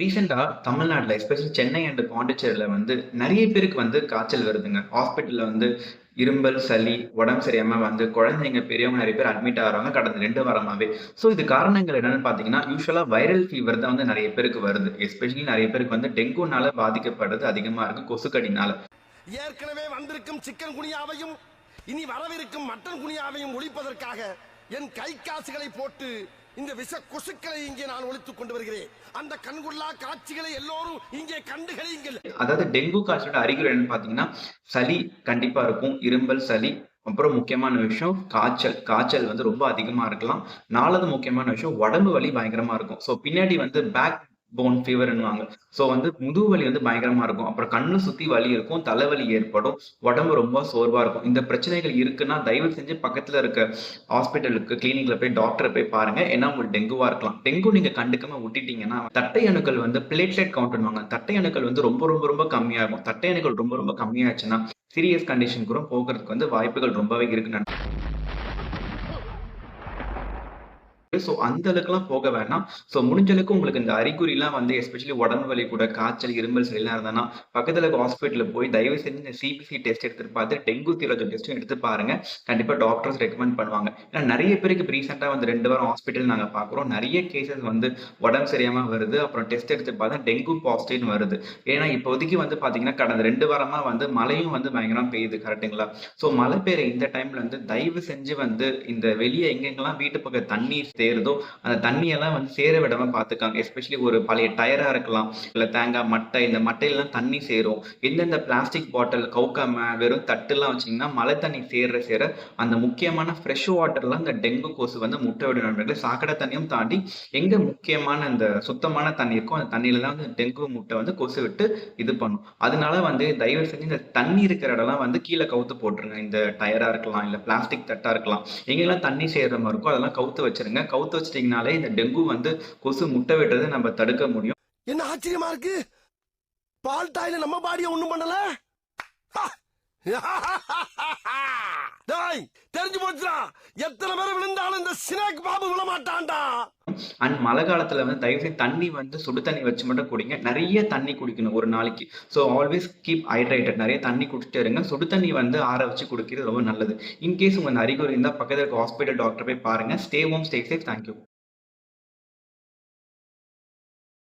ரீசெண்டாக தமிழ்நாட்டில் especially Chennai and பாண்டிச்சேரியில் வந்து நிறைய பேருக்கு வந்து காய்ச்சல் வருதுங்க. ஹாஸ்பிட்டலில் வந்து இரும்பல் சளி, உடம்பு சரியாமல் வந்து குழந்தைங்க, பெரியவங்க நிறைய பேர் அட்மிட் ஆகிறாங்க கடந்த ரெண்டு வாரமாகவே ஸோ இது காரணங்கள் என்னென்னு பார்த்தீங்கன்னா, யூஸ்வலாக வைரல் ஃபீவர் தான் வந்து நிறைய பேருக்கு வருது. எஸ்பெஷலி நிறைய பேருக்கு வந்து டெங்குனால பாதிக்கப்படுறது அதிகமாக இருக்கு கொசுக்கடினால. ஏற்கனவே வந்திருக்கும் சிக்கன் குனியாவையும் இனி வரவிருக்கும் மட்டன் குனியாவையும் ஒழிப்பதற்காக என் கை காசுகளை போட்டு இந்த விஷ கொசுக்களை இங்கே நான் ஒழித்துக் கொண்டு வருகிறேன் அந்த கண்குள்ளா காட்சிகளை எல்லோரும் இங்கே கண்டுகளியுங்கள் அதாவது டெங்கு காய்ச்சலோட அறிகுறி என்னன்னு பாத்தீங்கன்னா சளி கண்டிப்பா இருக்கும். இரும்பல் சளி அப்புறம் முக்கியமான விஷயம் காய்ச்சல். காய்ச்சல் வந்து ரொம்ப அதிகமா இருக்கலாம். நாலாவது முக்கியமான விஷயம் உடம்பு வலி பயங்கரமா இருக்கும். ஸோ பின்னாடி வந்து பேக் போன் ஃபீவர்னுவாங்க ஸோ வந்து முதுகு வலி வந்து பயங்கரமா இருக்கும். அப்புறம் கண்ணு சுத்தி வலி இருக்கும். தலைவலி ஏற்படும். உடம்பு ரொம்ப சோர்வா இருக்கும். இந்த பிரச்சனைகள் இருக்குன்னா, தயவு செஞ்சு பக்கத்துல இருக்க ஹாஸ்பிட்டலுக்கு, கிளினிக்ல போய் டாக்டரை போய் பாருங்க. ஏன்னா உங்களுக்கு டெங்குவா இருக்கலாம். டெங்கு நீங்க கண்டுக்காம விட்டுட்டீங்கன்னா, தட்டை அணுக்கள் வந்து பிளேட்லெட் கவுண்ட்னுவாங்க தட்டை அணுக்கள் வந்து ரொம்ப ரொம்ப ரொம்ப கம்மியாகும். தட்டை அணுக்கள் ரொம்ப ரொம்ப கம்மியாச்சுன்னா, சீரியஸ் கண்டிஷன் கூட போகிறதுக்கு வந்து வாய்ப்புகள் ரொம்பவே இருக்கு ஸோ அந்த அளவுக்குலாம் போக வேணாம். ஸோ முடிஞ்ச அளவுக்கு உங்களுக்கு இந்த அறிகுறிலாம் வந்து எஸ்பெஷலி உடம்பு வலி கூட காய்ச்சல், இருமல், சரியெல்லாம் இருந்ததுன்னா, பக்கத்தில் இருக்க போய் தயவு செஞ்சு இந்த சிபிசி டெஸ்ட் எடுத்துட்டு பார்த்து டெங்கு தீரோஜன் டெஸ்ட்டும் எடுத்து பாருங்க. கண்டிப்பாக டாக்டர்ஸ் ரெக்கமெண்ட் பண்ணுவாங்க. ஏன்னா நிறைய பேருக்கு இப்ப வந்து ரெண்டு வாரம் ஹாஸ்பிட்டல் நாங்கள் பார்க்குறோம். நிறைய கேசஸ் வந்து உடம்பு சரியாமல் வருது. அப்புறம் டெஸ்ட் எடுத்து பார்த்தா டெங்கு பாசிட்டிவ்னு வருது. ஏன்னா இப்போதைக்கு வந்து பார்த்தீங்கன்னா, கடந்த ரெண்டு வாரமாக வந்து மழையும் வந்து பயங்கரமாக பெய்யுது கரெக்ட்டுங்களா? ஸோ மழை பெய்கிற இந்த டைம்ல வந்து தயவு செஞ்சு வந்து இந்த வெளியே எங்கெங்கெல்லாம் வீட்டு பக்கம் தண்ணீர் சேருதோ, அந்த தண்ணியெல்லாம் வந்து சேர விடாம பார்த்துக்காங்க எஸ்பெஷலி ஒரு பழைய டயரா இருக்கலாம். இல்ல தேங்காய் மட்டை, இந்த மட்டையிலலாம் தண்ணி சேரும். எந்தெந்த பிளாஸ்டிக் பாட்டில் கவுக்காம வெறும் தட்டுலாம் வச்சிங்கன்னா மழை தண்ணி சேர சேர அந்த முக்கியமான ஃப்ரெஷ் வாட்டர்லாம் அந்த டெங்கு கொசு வந்து முட்டை விட நண்பர்களே. சாக்கடை தண்ணியும் தாண்டி எங்க முக்கியமான அந்த சுத்தமான தண்ணி இருக்கோ, அந்த தண்ணியில தான் வந்து டெங்கு முட்டை வந்து கொசு விட்டு இது பண்ணும். அதனால வந்து தயவு செஞ்சு இந்த தண்ணி இருக்கிற இடம்லாம் வந்து கீழே கவுத்து போட்டுருங்க. இந்த டயரா இருக்கலாம், இல்ல பிளாஸ்டிக் தட்டா இருக்கலாம். எங்கெல்லாம் தண்ணி சேர்ற மாதிரி இருக்கோ, அதெல்லாம் கவுத்து வச்சிருங்க கவுத்து வச்சிட்டிங்கனாலே இந்த டெங்கு வந்து கொசு முட்டை விடுறத நம்ம தடுக்க முடியும். என்ன ஆச்சரியமா இருக்கு பால் தாயில நம்ம பாடிய ஒண்ணும் பண்ணல ஹா! தெரிஞ்சு போச்சுடா எத்தனை பேர் விழுந்தாலும் இந்த சினேக் பாபு விழ மாட்டான்டா அண்ட் மழை காலத்துல வந்து தயவுசெய்து தண்ணி வந்து சுடு தண்ணி வச்சு மட்டும் குடிங்க. நிறைய தண்ணி குடிக்கணும் ஒரு நாளைக்கு. So always keep hydrated. நிறைய தண்ணி குடிச்சிட்டே இருங்க. சுடு தண்ணி வந்து ஆற வச்சு குடிக்கிறது ரொம்ப நல்லது. இன்கேஸ் உங்க அறிகுறி இருந்தா பக்கத்துல இருக்க ஹாஸ்பிட்டல் டாக்டர் போய் பாருங்க. Stay home, stay safe. Thank you